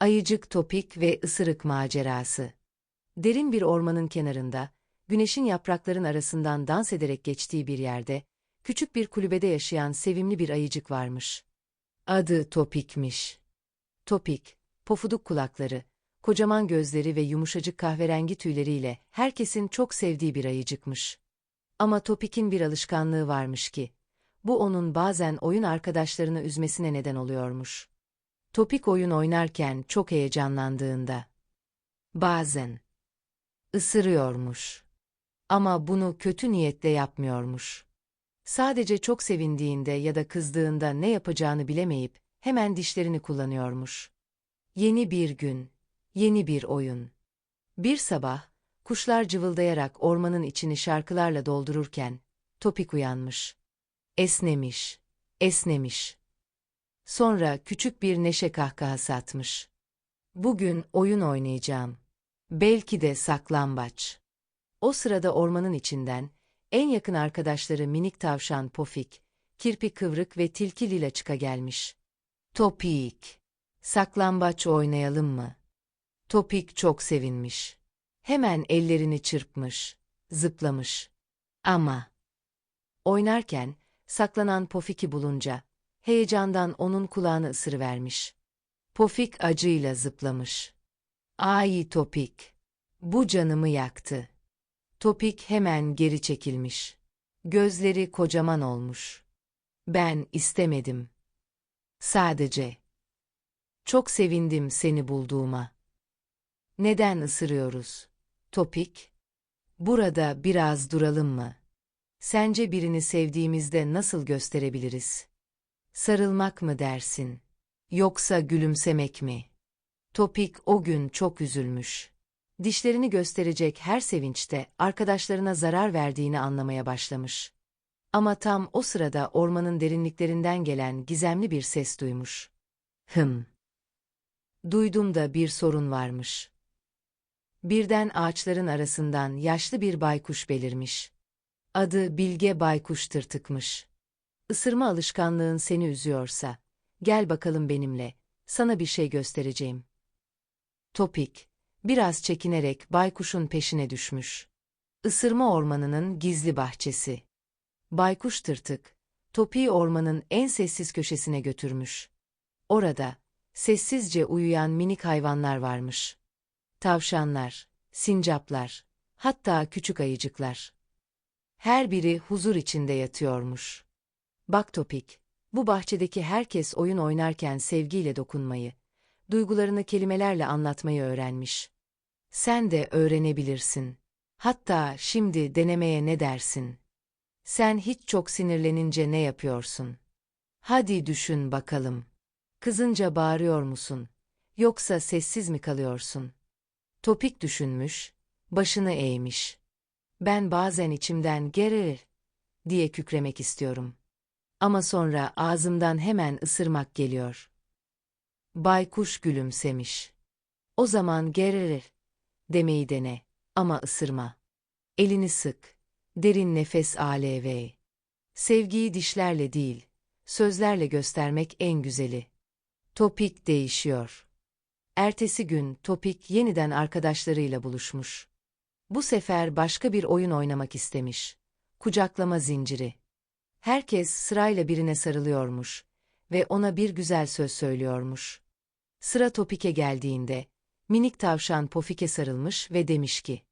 Ayıcık topik ve ısırık macerası. Derin bir ormanın kenarında, güneşin yaprakların arasından dans ederek geçtiği bir yerde, küçük bir kulübede yaşayan sevimli bir ayıcık varmış. Adı Topik'miş. Topik, pofuduk kulakları, kocaman gözleri ve yumuşacık kahverengi tüyleriyle herkesin çok sevdiği bir ayıcıkmış. Ama Topik'in bir alışkanlığı varmış ki, bu onun bazen oyun arkadaşlarını üzmesine neden oluyormuş. Topik oyun oynarken çok heyecanlandığında. Bazen. ısırıyormuş. Ama bunu kötü niyetle yapmıyormuş. Sadece çok sevindiğinde ya da kızdığında ne yapacağını bilemeyip hemen dişlerini kullanıyormuş. Yeni bir gün, yeni bir oyun. Bir sabah, kuşlar cıvıldayarak ormanın içini şarkılarla doldururken, Topik uyanmış. Esnemiş, esnemiş. Sonra küçük bir neşe kahkahası atmış. Bugün oyun oynayacağım. Belki de saklambaç. O sırada ormanın içinden, en yakın arkadaşları minik tavşan Pofik, kirpi kıvrık ve tilki Lila çıka gelmiş. Topik. Saklambaç oynayalım mı? Topik çok sevinmiş. Hemen ellerini çırpmış, zıplamış. Ama oynarken saklanan Pofik'i bulunca heyecandan onun kulağını ısırıvermiş. Pofik acıyla zıplamış. Ay Topik! Bu canımı yaktı. Topik hemen geri çekilmiş. Gözleri kocaman olmuş. Ben istemedim. Sadece. Çok sevindim seni bulduğuma. Neden ısırıyoruz? Topik? Burada biraz duralım mı? Sence birini sevdiğimizde nasıl gösterebiliriz? Sarılmak mı dersin? Yoksa gülümsemek mi? Topik o gün çok üzülmüş. Dişlerini gösterecek her sevinçte arkadaşlarına zarar verdiğini anlamaya başlamış. Ama tam o sırada ormanın derinliklerinden gelen gizemli bir ses duymuş. Hım. Duydum da bir sorun varmış. Birden ağaçların arasından yaşlı bir baykuş belirmiş. Adı Bilge Baykuş Tırtıkmış. Isırma alışkanlığın seni üzüyorsa, gel bakalım benimle, sana bir şey göstereceğim. Topik, biraz çekinerek baykuşun peşine düşmüş. Isırma ormanının gizli bahçesi. Baykuş tırtık, Topi'yi ormanın en sessiz köşesine götürmüş. Orada, sessizce uyuyan minik hayvanlar varmış. Tavşanlar, sincaplar, hatta küçük ayıcıklar. Her biri huzur içinde yatıyormuş. Bak Topik, bu bahçedeki herkes oyun oynarken sevgiyle dokunmayı, duygularını kelimelerle anlatmayı öğrenmiş. Sen de öğrenebilirsin. Hatta şimdi denemeye ne dersin? Sen hiç çok sinirlenince ne yapıyorsun? Hadi düşün bakalım. Kızınca bağırıyor musun? Yoksa sessiz mi kalıyorsun? Topik düşünmüş, başını eğmiş. Ben bazen içimden gerir diye kükremek istiyorum. Ama sonra ağzımdan hemen ısırmak geliyor. Baykuş gülümsemiş. O zaman gerir demeyi dene ama ısırma. Elini sık, derin nefes alev. Sevgiyi dişlerle değil, sözlerle göstermek en güzeli. Topik değişiyor. Ertesi gün Topik yeniden arkadaşlarıyla buluşmuş. Bu sefer başka bir oyun oynamak istemiş. Kucaklama zinciri. Herkes sırayla birine sarılıyormuş ve ona bir güzel söz söylüyormuş. Sıra Topik'e geldiğinde, minik tavşan Pofik'e sarılmış ve demiş ki,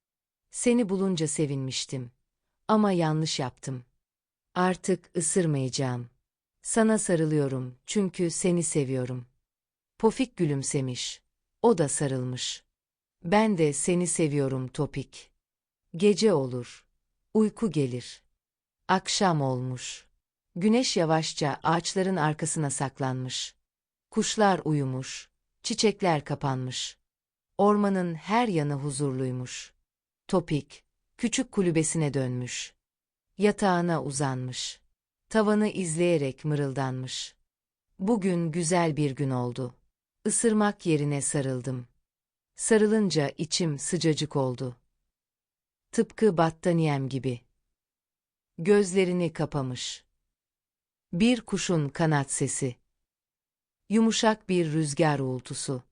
Seni bulunca sevinmiştim. Ama yanlış yaptım. Artık ısırmayacağım. Sana sarılıyorum çünkü seni seviyorum. Pofik gülümsemiş. O da sarılmış. Ben de seni seviyorum Topik. Gece olur. Uyku gelir. Akşam olmuş. Güneş yavaşça ağaçların arkasına saklanmış. Kuşlar uyumuş, çiçekler kapanmış. Ormanın her yanı huzurluymuş. Topik, küçük kulübesine dönmüş. Yatağına uzanmış. Tavanı izleyerek mırıldanmış. Bugün güzel bir gün oldu. Isırmak yerine sarıldım. Sarılınca içim sıcacık oldu. Tıpkı battaniyem gibi. Gözlerini kapamış. Bir kuşun kanat sesi. Yumuşak bir rüzgar uğultusu.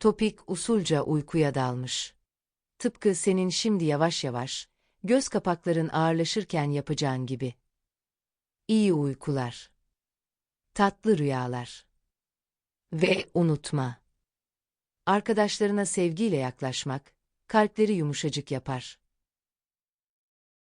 Topik usulca uykuya dalmış. Tıpkı senin şimdi yavaş yavaş, göz kapakların ağırlaşırken yapacağın gibi. İyi uykular. Tatlı rüyalar. Ve unutma. Arkadaşlarına sevgiyle yaklaşmak, kalpleri yumuşacık yapar.